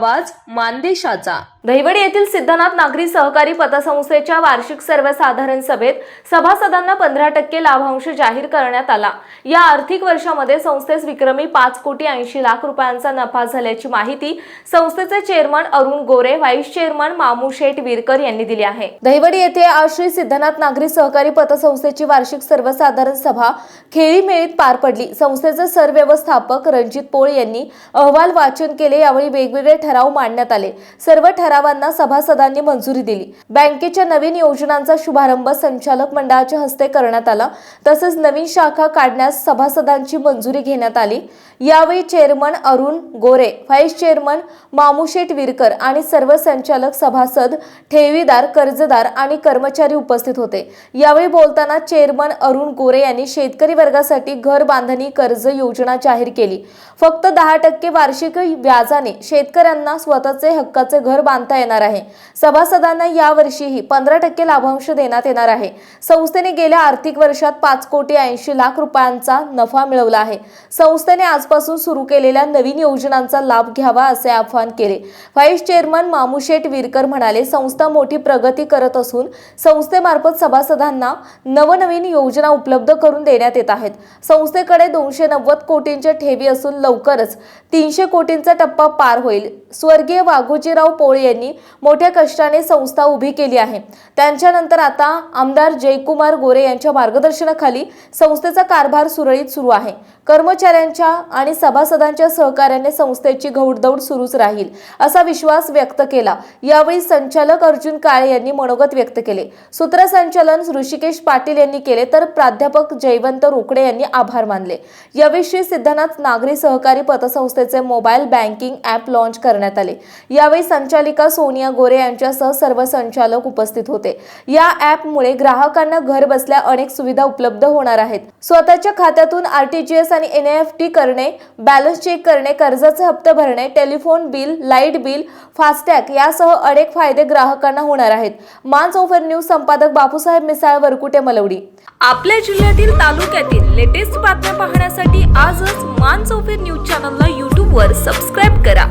आवाज मानदेशाचा. दहिवडी येथील सिद्धनाथ नागरी सहकारी पतसंस्थेच्या वार्षिक सर्वसाधारण सभेत सभासदांना पंधरा टक्के लाभांश जाहीर करण्यात आला. या आर्थिक वर्षामध्ये संस्थेस विक्रमी पाच कोटी ऐंशी लाख रुपयांचा नफा झाल्याची माहिती संस्थेचे chairman Arun Gore vice chairman Mamu Sheth Virkar यांनी दिली आहे. दहिवडी येथे आज श्री सिद्धनाथ नागरी सहकारी पतसंस्थेची वार्षिक सर्वसाधारण सभा खेळीमेळीत पार पडली. संस्थेचे सरव्यवस्थापक रणजित पोळ यांनी अहवाल वाचन केले. यावेळी वेगवेगळे ठराव मांडण्यात आले. सर्व ठरावांना सभासदांनी मंजुरी दिली. बँकेच्या नवीन योजनांचा शुभारंभ संचालक मंडळाच्या हस्ते करण्यात आला. तसेच नवीन शाखा काढण्यास सभासदांची मंजुरी घेण्यात आली. यावेळी chairman Arun Gore vice chairman Mamusheth Virkar आणि सर्व संचालक सभासद ठेवीदार कर्जदार आणि कर्मचारी उपस्थित होते. यावेळी बोलताना चेअरमन अरुण गोरे यांनी शेतकरी वर्गासाठी घर बांधणी कर्ज योजना जाहीर केली. फक्त दहा टक्के वार्षिक व्याजाने शेतकऱ्यांना स्वतःचे हक्काचे घर बांधता येणार आहे. सभासदांना यावर्षीही पंधरा टक्के लाभांश देण्यात येणार आहे. संस्थेने गेल्या आर्थिक वर्षात पाच कोटी ऐंशी लाख रुपयांचा नफा मिळवला आहे. संस्थेने आजपासून सुरू केलेल्या नवीन योजनांचा लाभ घ्यावा असे आवाहन केले. व्हाईस चेअरमन मामुशेठ विरकर म्हणाले संस्था मोठी प्रगती करत असून संस्थेमार्फत सभासदांना नवनवीन योजना उपलब्ध करून देण्यात येत आहेत. संस्थेकडे दोनशे नव्वद कोटींच्या ठेवी असून लवकरच तीनशे कोटींचा टप्पा पार होईल. स्वर्गीय वाघोजीराव पोळ यांनी मोठ्या कष्टाने संस्था उभी केली आहे. त्यांच्यानंतर आता आमदार जयकुमार गोरे यांच्या मार्गदर्शनाखाली संस्थेचा कारभार सुरळीत सुरू आहे. कर्मचाऱ्यांच्या आणि सभासदांच्या सहकार्याने संस्थेची घौडदौड सुरूच राहील असा विश्वास व्यक्त केला. यावेळी संचालक अर्जुन काळे यांनी मनोगत व्यक्त केले. सूत्रसंचालन ऋषिकेश पाटील यांनी केले तर प्राध्यापक जयवंत रोकडे यांनी आभार मानले. याविषयी श्री सिद्धनाथ नागरी सहकारी पतसंस्थेचे मोबाईल बँकिंग ॲप लॉन्च करण्यात आले. यावेळी संचालिका सोनिया गोरे यांच्यासह सर्व संचालक उपस्थित होते. या ॲपमुळे ग्राहकांना घर बसल्या अनेक सुविधा उपलब्ध होणार आहेत. स्वतःच्या खात्यातून आरटीजीएस आणि एन एफ टी करणे बॅलन्स चेक करणे कर्जाचे हप्ते भरणे telephone bill light bill FASTag यासह अनेक फायदे ग्राहकांना होणार आहेत. मान्स ओफर न्यूज संपादक बापूसाहेब मिसाळ वरकुटे मलवडी. आपल्या जिल्ह्यातील तालुक्यातील लेटेस्ट बातम्या पाहण्यासाठी आजच मान चौफेर न्यूज चॅनलला यूट्यूबवर सबस्क्राईब करा.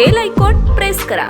बेल आयकॉन प्रेस करा.